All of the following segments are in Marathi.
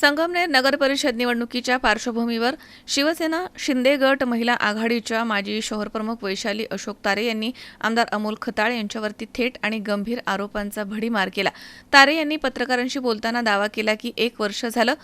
संगमनेर नगर परिषद निवडणुकीच्या पार्श्वभूमीवर शिवसेना शिंदे गट महिला आघाडीच्या माजी शहरप्रमुख वैशाली अशोक तारे यांनी आमदार अमोल खताळ यांच्यावरती थेट आणि गंभीर आरोपांचा भडीमार केला. तारे यांनी पत्रकारांशी बोलताना दावा केला की एक वर्ष झालं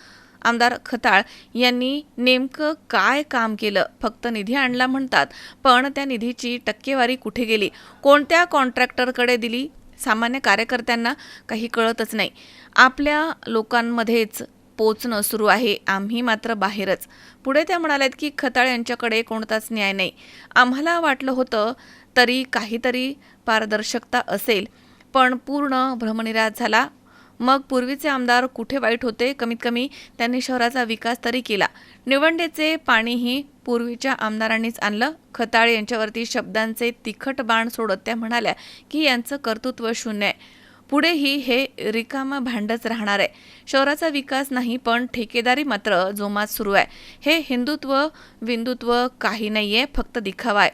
आमदार खताळ यांनी नेमकं काय काम केलं? फक्त निधी आणला म्हणतात पण त्या निधीची टक्केवारी कुठे गेली? कोणत्या कॉन्ट्रॅक्टरकडे दिली? सामान्य कार्यकर्त्यांना काही कळतच नाही. आपल्या लोकांमध्येच पोचणं सुरू आहे. आम्ही मात्र बाहेरच. पुढे त्या म्हणाल्यात की खताळ यांच्याकडे कोणताच न्याय नाही. आम्हाला वाटलं होतं तरी काहीतरी पारदर्शकता असेल. पण पूर्ण भ्रमनिराश झाला. मग पूर्वीचे आमदार कुठे वाईट होते? कमीत कमी त्यांनी शहराचा विकास तरी केला. निवंडेचे पाणीही पूर्वीच्या आमदारांनीच आणलं. खताळे यांच्यावरती शब्दांचे तिखट बाण सोडत त्या म्हणाल्या की यांचं कर्तृत्व शून्य आहे. पुढेही हे रिकामं भांडच राहणार आहे. शहराचा विकास नाही पण ठेकेदारी मात्र जोमात सुरू आहे. हे हिंदुत्व विंदुत्व काही नाही आहे फक्त दिखावा आहे.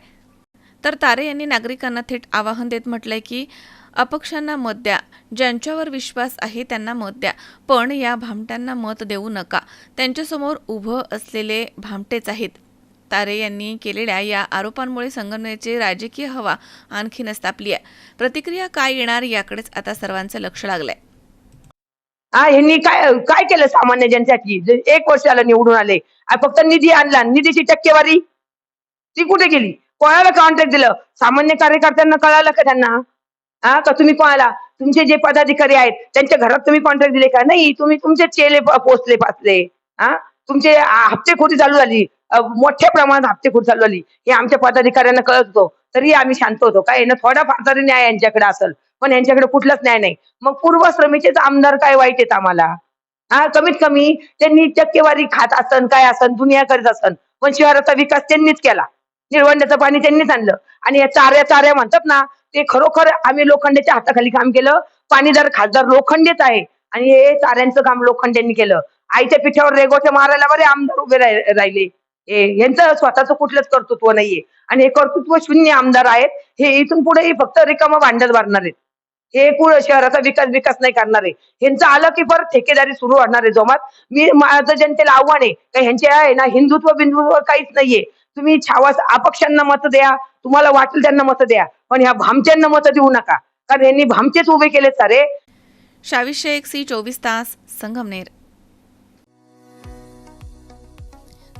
तर तारे यांनी नागरिकांना थेट आवाहन देत म्हटलंय की अपक्षांना मत द्या. ज्यांच्यावर विश्वास आहे त्यांना मत द्या. पण या भामट्यांना मत देऊ नका. त्यांच्यासमोर उभं असलेले भामटेच आहेत. तारे यांनी केलेल्या या आरोपांमुळे संगमनेरची राजकीय हवा आणखीनच तापली आहे. प्रतिक्रिया काय येणार याकडेच आता सर्वांचं लक्ष लागलंय. हा ह्यांनी काय काय केलं सामान्य जनतेसाठी? एक वर्ष आलं निवडून आले. फक्त निधी आणला. निधीची टक्केवारी ती कुठे गेली? कोणाला कॉन्ट्रॅक्ट दिलं? सामान्य कार्यकर्त्यांना कळालं का त्यांना? हा का तुम्ही कोणाला? तुमचे जे पदाधिकारी आहेत त्यांच्या घरात तुम्ही कॉन्ट्रॅक्ट दिले का? नाही तुम्ही तुमचे चेले पोचले पाचले हा तुमचे हप्तेखोरी चालू झाली. मोठ्या प्रमाणात हप्तेखोरी चालू झाली. हे आमच्या पदाधिकाऱ्यांना कळत होतो. तरी आम्ही शांत होतो. काय ना थोडाफार तरी न्याय यांच्याकडे असेल पण यांच्याकडे कुठलाच न्याय नाही. मग पूर्वश्रमीचेच आमदार काय वाईट आहेत आम्हाला? हा कमीत कमी त्यांनी टक्केवारी खात असन काय असन दुनिया करत असन पण शहराचा विकास त्यांनीच केला. निळवंड्याचं पाणी त्यांनीच आणलं. आणि या चाऱ्या चाऱ्या म्हणतात ना ते खरोखर आम्ही लोखंडाच्या हाताखाली काम केलं. पाणीदार खासदार लोखंडेच आहे. आणि हे चाऱ्यांचं काम लोखंडेंनी केलं. आईच्या पिठावर रेगोटे मारायला बरे आमदार उभे राहिले. हे यांचं स्वतःचं कुठलंच कर्तृत्व नाहीये. आणि हे कर्तृत्व शून्य आमदार आहेत हे इथून पुढे फक्त रिकामा भांडत भरणार आहेत. हे पुढे शहराचा विकास विकास नाही करणार आहे. ह्यांचं आलं की परत ठेकेदारी सुरू होणार आहे जोमात. मी माझं जनतेला आव्हान आहे का ह्यांचे आहे ना हिंदुत्व बिंदुत्व काहीच नाहीये. तुम्ही छावास अपक्षांना मत द्या तुम्हाला वाटेल त्यांना मत द्या पण ह्या भामच्यांना मत देऊ नका. कारण यांनी भामचेच उभे केले सारे. शावीस शेख सी चोवीस तास Sangamner.